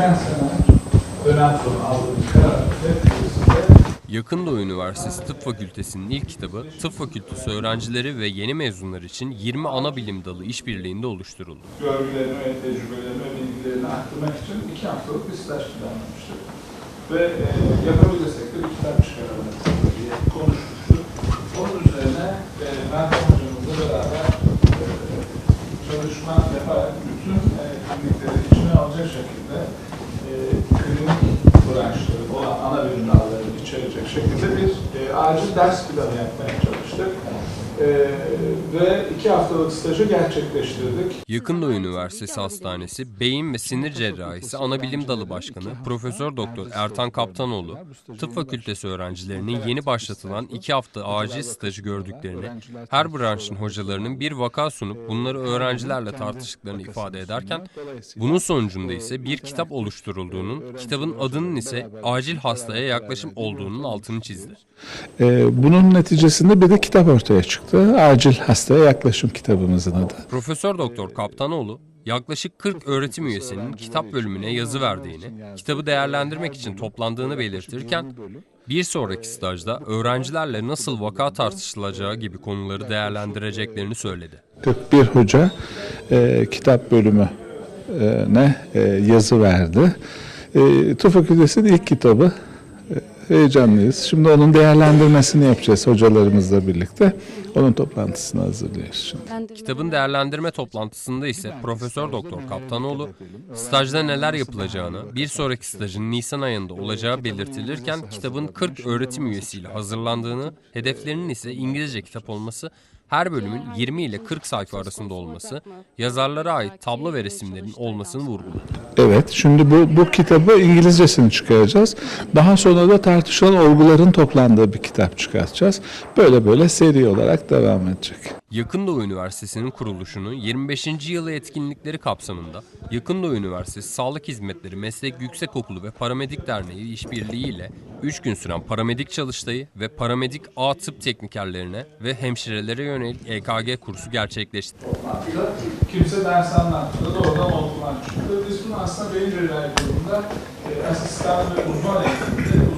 geçen sene dönem sonu aldığımız karar neticesinde Yakın Doğu Üniversitesi Tıp Fakültesi'nin ilk kitabı, tıp fakültesi öğrencileri ve yeni mezunlar için 20 ana bilim dalı işbirliğinde oluşturuldu. görgülerini ve tecrübelerini ve bilgilerini arttırmak için iki haftalık bir staj planlamıştık. Ve e, yapabilirsek de bir kitap çıkaralım diye konuşmuştuk. Onun üzerine e, Meltem hocamızla beraber e, çalışma yaparak bütün e, klinikleri içine alacak şekilde e, klinik branşları olan ana bilim dallarını içerecek şekilde bir e, acil ders planı yapmaya. E, ve iki haftalık stajı gerçekleştirdik. Yakın Doğu Üniversitesi Hastanesi Beyin ve Sinir Cerrahisi Anabilim Dalı Başkanı Profesör Doktor Ertan Kaptanoğlu, Tıp Fakültesi öğrencilerinin yeni başlatılan iki hafta acil stajı gördüklerini, her branşın hocalarının bir vaka sunup bunları öğrencilerle tartıştıklarını ifade ederken, bunun sonucunda ise bir kitap oluşturulduğunun, kitabın adının ise acil hastaya yaklaşım olduğunun altını çizdi. Ee, bunun neticesinde bir de kitap ortaya çıktı. Acil hastaya yaklaşım kitabımızın adı. Profesör Doktor Kaptanoğlu yaklaşık 40 öğretim üyesinin kitap bölümüne yazı verdiğini, kitabı değerlendirmek için toplandığını belirtirken bir sonraki stajda öğrencilerle nasıl vaka tartışılacağı gibi konuları değerlendireceklerini söyledi. 41 hoca e, kitap bölümüne e, yazı verdi. E, Tıp Fakültesi'nin ilk kitabı. Heyecanlıyız. Şimdi onun değerlendirmesini yapacağız hocalarımızla birlikte. Onun toplantısını hazırlıyoruz şimdi. Kitabın değerlendirme toplantısında ise Profesör Doktor Kaptanoğlu stajda neler yapılacağını, bir sonraki stajın Nisan ayında olacağı belirtilirken kitabın 40 öğretim üyesiyle hazırlandığını, hedeflerinin ise İngilizce kitap olması, her bölümün 20 ile 40 sayfa arasında olması, yazarlara ait tablo ve resimlerin olmasını vurguladı. Evet, şimdi bu, bu kitabı İngilizcesini çıkaracağız. Daha sonra da tartışılan olguların toplandığı bir kitap çıkartacağız. Böyle böyle seri olarak devam edecek. Yakın Doğu Üniversitesi'nin kuruluşunun 25. yılı etkinlikleri kapsamında Yakın Doğu Üniversitesi Sağlık Hizmetleri Meslek Yüksekokulu ve Paramedik Derneği işbirliğiyle 3 gün süren paramedik çalıştayı ve paramedik A tıp teknikerlerine ve hemşirelere yönelik EKG kursu gerçekleşti. kimse ders anlatmadı. Doğrudan olgular çıktı. Biz bunu aslında beyin cerrahi kurumunda e, asistan ve uzman eğitimde